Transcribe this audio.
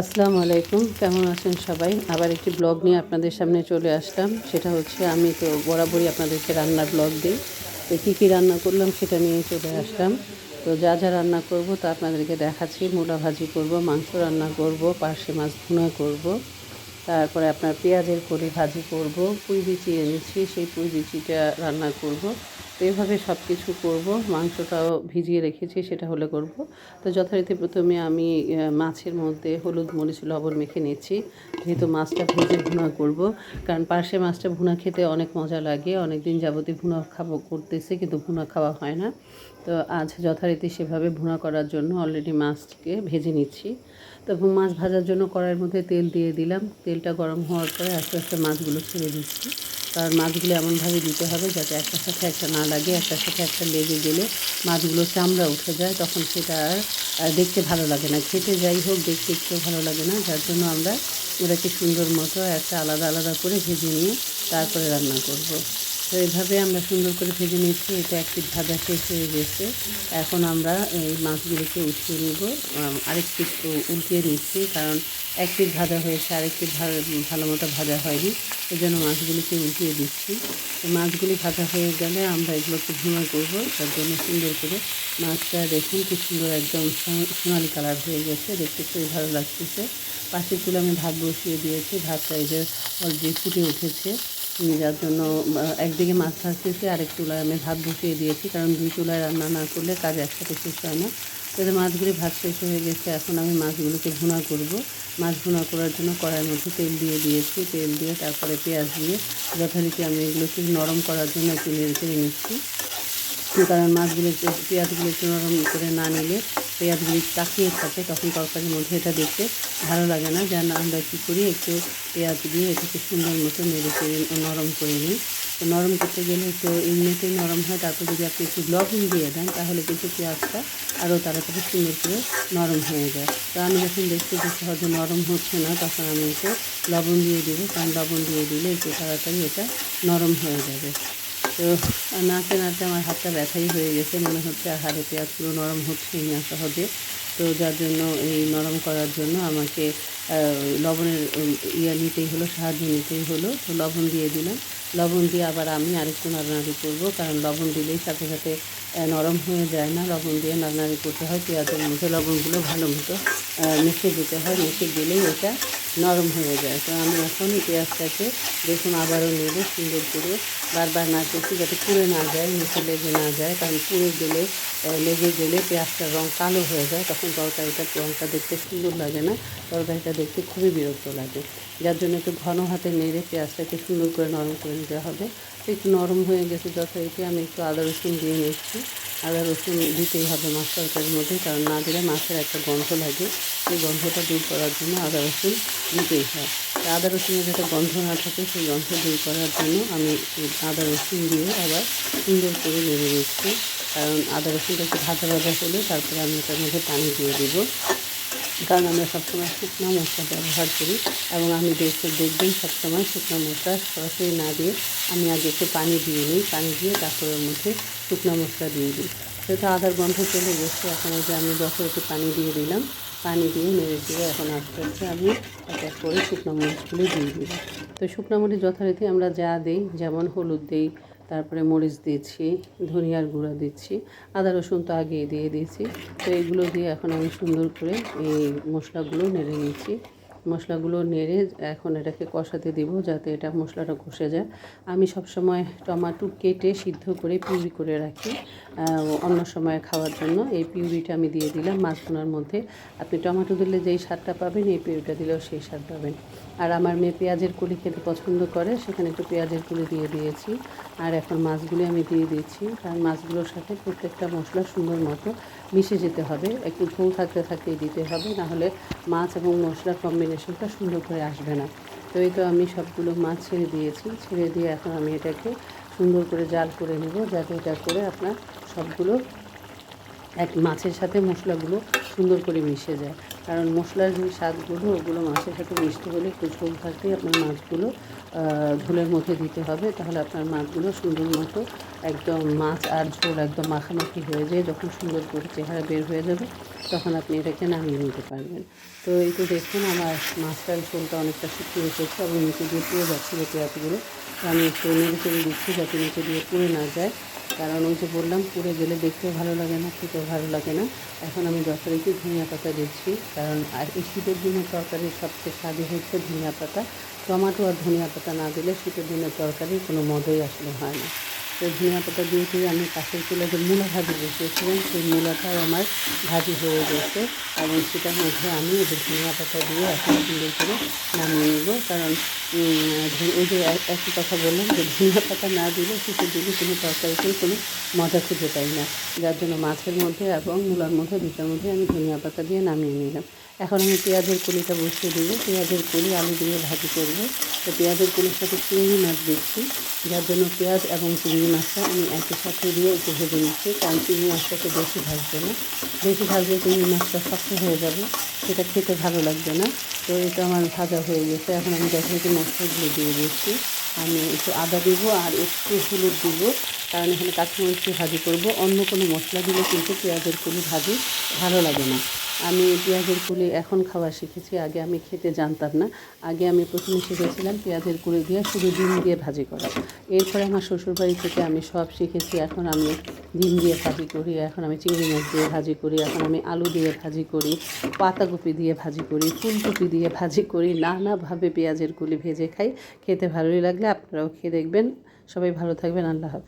আসসালামু আলাইকুম, কেমন আছেন সবাই? আবার একটি ব্লগ নিয়ে আপনাদের সামনে চলে আসলাম। সেটা হচ্ছে, আমি তো বরাবরই আপনাদেরকে রান্নার ব্লগ দিই। তো কী কী রান্না করলাম সেটা নিয়ে চলে আসলাম। তো যা যা রান্না করব তা আপনাদেরকে দেখাচ্ছি। মূলা ভাজি করব, মাংস রান্না করব, পার্শে মাছ ভুনা করব। তারপরে আপনার পেঁয়াজের কড়ি ভাজি করব, পুঁই বিচি এনেছি, সেই পুঁই বিচিটা রান্না করব। তো এভাবে সব কিছু করব। মাংসটাও ভিজিয়ে রেখেছি, সেটা হলে করব। তো যথারীতি প্রথমে আমি মাছের মধ্যে হলুদ, মরিচ, লবণ মেখে নিচ্ছি। যেহেতু মাছটা ভেজে ভুনা করব, কারণ পার্শে মাছটা ভুনা খেতে অনেক মজা লাগে। অনেক দিন যাবতীয় ভুনা খাব, করতেছে, কিন্তু ভুনা খাওয়া হয় না। তো আজ যথারীতি সেভাবে ভুনা করার জন্য অলরেডি মাছকে ভেজে নিচ্ছি। তো মাছ ভাজার জন্য কড়াইয়ের মধ্যে তেল দিয়ে দিলাম। তেলটা গরম হওয়ার পরে আস্তে আস্তে মাছগুলো ছেড়ে দিচ্ছি। কারণ মাছগুলো এমনভাবে দিতে হবে যাতে একটার সাথে একটা না লাগে, একটার সাথে একটা লেগে গেলে মাছগুলো চামড়া উঠে যায়, তখন সেটা আর দেখতে ভালো লাগে না খেতে যাই হোক, দেখতে একটু ভালো লাগে না, যার জন্য আমরা ওটাকে সুন্দর মতো একটা আলাদা আলাদা করে ভেজে নিয়ে তারপরে রান্না করব। তো এইভাবে আমরা সুন্দর করে ভেজে নিচ্ছি, এটা একটি ভাজা শেষ হয়ে গেছে এখন আমরা এই মাছগুলোকে উঠিয়ে নেব আরেকটু একটু উল্টিয়ে নিচ্ছি, কারণ এক পিঠ ভাজা হয়েছে আরেকটি ভালো ভালো মতো ভাজা হয়নি। এই জন্য মাছগুলিকে উল্টিয়ে দিচ্ছি। মাছগুলি ভাজা হয়ে গেলে আমরা এগুলোকে ভুনা করব। তার জন্য সুন্দর করে মাছটা দেখুন, কি সুন্দর একদম সোনালি কালার হয়ে গেছে। দেখতে খুবই ভালো লাগতেছে। পাশের চুলে আমি ভাত বসিয়ে দিয়েছি। ভাতটা যে অলরেডি ফুটে উঠেছে। যার জন্য একদিকে মাছ ভাজতেছি, আরেক চুলায় আমি ভাত বসিয়ে দিয়েছি। কারণ দুই চুলায় রান্না না করলে কাজ একসাথে শেষ হয় না। তো যে মাছগুলি ভাত শেষ হয়ে গেছে, এখন আমি মাছগুলোকে ভুনা করব। মাছ ভুনা করার জন্য কড়াইয়ের মধ্যে তেল দিয়ে দিয়েছি। তেল দিয়ে তারপরে পেঁয়াজ দিয়ে যথারীতি আমি এগুলোকে নরম করার জন্য একটু নেড়ে চেড়ে নিচ্ছি। কারণ মাছগুলো পেঁয়াজগুলো একটু নরম করে না নিলে পেঁয়াজগুলি তাকিয়ে থাকে তখন তরকারির মধ্যে। এটা দেখতে ভালো লাগে না। যেন আমরা কী করি? একটু পেঁয়াজ দিয়ে এটাকে সুন্দর মতো নেড়ে চেড়ে নরম করে নিই। নরম করতে গেলে একটু এমনিতেই নরম হয়, তারপর যদি আপনি একটু লবণ দিয়ে দেন, তাহলে কিন্তু পেঁয়াজটা আরও তাড়াতাড়ি সুন্দর করে নরম হয়ে যায়। তো আমি যখন দেখতে যে সহজে নরম হচ্ছে না, তখন আমি একটু লবণ দিয়ে দেবো, কারণ লবণ দিয়ে দিলে একটু তাড়াতাড়ি এটা নরম হয়ে যাবে। তো নাড়তে নাড়তে আমার হাতটা ব্যথাই হয়ে গেছে, মনে হচ্ছে আর হাড়ে পেঁয়াজগুলো নরম হচ্ছেই না সহজে। তো যার জন্য এই নরম করার জন্য আমাকে লবণের ইয়ে নিতেই হলো, সাহায্য নিতেই হলো। তো লবণ দিয়ে দিলাম। লবণ দিয়ে আবার আমি আরেকটু নাড়ানাড়ি করব, কারণ লবণ দিলেই সাথে সাথে নরম হয়ে যায় না। লবণ দিয়ে নাড়ানাড়ি করতে হয় পেঁয়াজের মধ্যে লবণগুলো ভালো মতো মিশে দিতে হয়। মিশে দিলেই এটা নরম হয়ে যায়। তো আমি এখনই পেঁয়াজটাকে দেখুন আবারও নেড়ে সুন্দর করে বারবার নাড়তেছি যাতে পুড়ে না যায় মিশে লেগে না যায়, কারণ পুড়ে গেলে লেগে গেলে পেঁয়াজটার রং কালো হয়ে যায়, তখন তরকারিটার রংটা দেখতে সুন্দর লাগে না। তরকারিটা দেখতে খুবই বিরক্ত লাগে। যার জন্য একটু ঘন হাতে নেড়ে পেঁয়াজটাকে সুন্দর করে নরম করে নিতে হবে। একটু নরম হয়ে গেছে যথারীতি আমি একটু আদা রসুন দিয়ে নিচ্ছি। আদা রসুন দিতেই হবে মাছ তরকারির মধ্যে, কারণ না দিলে মাছের একটা গন্ধ লাগে। সেই গন্ধটা দূর করার জন্য আদা রসুন দিতেই হয়। আদা রসুনের যাতে গন্ধ না থাকে, সেই গন্ধ দূর করার জন্য আমি আদা রসুন দিয়ে আবার সুন্দর করে নেড়ে নিচ্ছি। কারণ আদা রসুনটা একটু ভাজা ভাজা হলে তারপরে আমি এটার মধ্যে পানি দিয়ে দেবো। কারণ আমরা সবসময় শুকনো মশলা ব্যবহার করি এবং আমি দেখে দেখবেন সবসময় শুকনো মশলা সরাসরি না দিয়ে আমি আগে একটু পানি দিয়ে নিই। পানি দিয়ে তারপর ওর মধ্যে শুকনো মশলা দিয়ে দিই। সেটা আদার গন্ধ চলে গেছে এখন যে আমি যত একটু পানি দিয়ে দিলাম, পানি দিয়ে নেড়ে দিয়ে এখন আস্তে আস্তে আমি এক করে শুকনো মরিচগুলো দিয়ে দিব তো শুকনো মরিচ যথারীতি আমরা যা দিই, যেমন হলুদ দিই তারপরে মরিচ দিচ্ছি, ধনিয়ার গুঁড়া দিচ্ছি, আদা, রসুন তো আগেই দিয়ে দিয়েছি। তো এইগুলো দিয়ে এখন আমি সুন্দর করে এই মশলাগুলো নেড়ে নিচ্ছি। মশলাগুলো নেড়ে এখন এটাকে কষাতে দিব যাতে এটা মশলাটা কষে যায়। আমি সব সময় টমাটো কেটে সিদ্ধ করে পিউরি করে রাখি অন্য সময় খাওয়ার জন্য। এই পিউরিটা আমি দিয়ে দিলাম মাছ মধ্যে। আপনি টমাটো দিলে যেই স্বাদটা পাবেন, এই পিউরিটা দিলেও সেই স্বাদ পাবেন। আর আমার মেয়ে পেঁয়াজের কুলি খেতে পছন্দ করে, সেখানে একটু পেঁয়াজের কুলি দিয়ে দিয়েছি। আর এখন মাছগুলি আমি দিয়ে দিচ্ছি কারণ মাছগুলোর সাথে প্রত্যেকটা মশলা সুন্দর মতো মিশে যেতে হবে। একটু ঝোল থাকতে থাকতেই দিতে হবে নাহলে মাছ এবং মশলার কম্বিনেশনটা সুন্দর করে আসবে না। তো এই তো আমি সবগুলো মাছ ছেড়ে দিয়েছি। ছেড়ে দিয়ে এখন আমি এটাকে সুন্দর করে জাল করে নেব, যাতে এটা করে আপনার সবগুলো এক মাছের সাথে মশলাগুলো সুন্দর করে মিশে যায়। কারণ মশলার যে স্বাদগুলো, ওগুলো মাছের সাথে মিষ্টি হলে একটু ঝোল থাকলেই আপনার মাছগুলো ঝোলের মধ্যে দিতে হবে। তাহলে আপনার মাছগুলো সুন্দর মতো একদম মাছ আর ঝোল একদম মাখামাখি হয়ে যায়। যখন সুন্দর করে চেহারা বের হয়ে যাবে, তখন আপনি এটাকে নামিয়ে নিতে পারবেন। তো এই তো দেখুন, আমার মাছটার ঝোলটা অনেকটা শুকিয়ে এসেছে এবং নিচে দিয়ে পুড়ে যাচ্ছিল পেঁয়াজগুলো আমি একটু নেড়ে চেড়ে দিচ্ছি, যাতে নিচে দিয়ে পুড়ে না যায়। কারণ ওই যে বললাম, পুড়ে গেলে দেখতেও ভালো লাগে না, খেতেও ভালো লাগে না। এখন আমি যথারীতি ধনিয়া পাতা দিচ্ছি, কারণ আর এই শীতের দিনে তরকারির সবচেয়ে স্বাদই হচ্ছে ধনিয়া পাতা। টমাটো আর ধনিয়া পাতা না দিলে শীতের দিনে তরকারি কোনো মদই আসলে হয় না। তো ধনিয়া পাতা দিয়ে দিয়ে আমি পাশের চুলে যে মূলা ভাজি বসিয়েছিলাম, সেই মূলাটাও আমার ভাজি হয়ে গেছে। এবং সেটার মধ্যে আমি যে ধনিয়া পাতা দিয়ে এখন সুন্দর করে নামিয়ে নেব। কারণ ওই যে একই কথা বললাম যে ধনিয়া পাতা না দিলে শীতের দিনে কোনো তরকারিতেই কোনো মজা খুঁজে পাই না। যার জন্য মাছের মধ্যে এবং মূলার মধ্যে দুটার মধ্যে আমি ধনিয়া পাতা দিয়ে নামিয়ে নিলাম। এখন আমি পেঁয়াজের কলিটা বসিয়ে দেবো। পেঁয়াজের কলি আলু দিয়ে ভাজি করব। তো পেঁয়াজের কলির সাথে চিংড়ি মাছ দিচ্ছি। যার জন্য পেঁয়াজ এবং চিংড়ি মাছটা আমি একই সাথে দিয়ে একটু ভেজে নিচ্ছি, কারণ চিংড়ি মাছটাকে বেশি ভাজবে না। বেশি ভাজলে চিংড়ি মাছটা শক্ত হয়ে যাবে, সেটা খেতে ভালো লাগবে না। তো এটা আমার ভাজা হয়ে গেছে। এখন আমি যথারীতি মশলাগুলো দিয়ে দিচ্ছি। আমি একটু আদা দিব আর একটু হলুদ দিব, কারণ এখানে দিয়ে ভাজি করব। অন্য কোনো মশলা দিলে কিন্তু পেঁয়াজের কুলি ভাজি ভালো লাগে না। আমি পেঁয়াজের কুলি এখন খাওয়া শিখেছি, আগে আমি খেতে জানতাম না। আগে আমি প্রথমে শিখেছিলাম পেঁয়াজের কুলি দিয়ে শুধু ডিম দিয়ে ভাজি করা। এরপরে আমার শ্বশুরবাড়ি থেকে আমি সব শিখেছি, এখন আমি ডিম দিয়ে ভাজি করি, এখন আমি চিংড়ি মাছ দিয়ে ভাজি করি, এখন আমি আলু দিয়ে ভাজি করি, পাতাকপি দিয়ে ভাজি করি, ফুলকপি দিয়ে ভাজি করি, নানাভাবে পেঁয়াজের কুলি ভেজে খাই, খেতে ভালোই লাগলে আপনারাও খেয়ে দেখবেন। সবাই ভালো থাকবেন, আল্লাহ হাফেজ।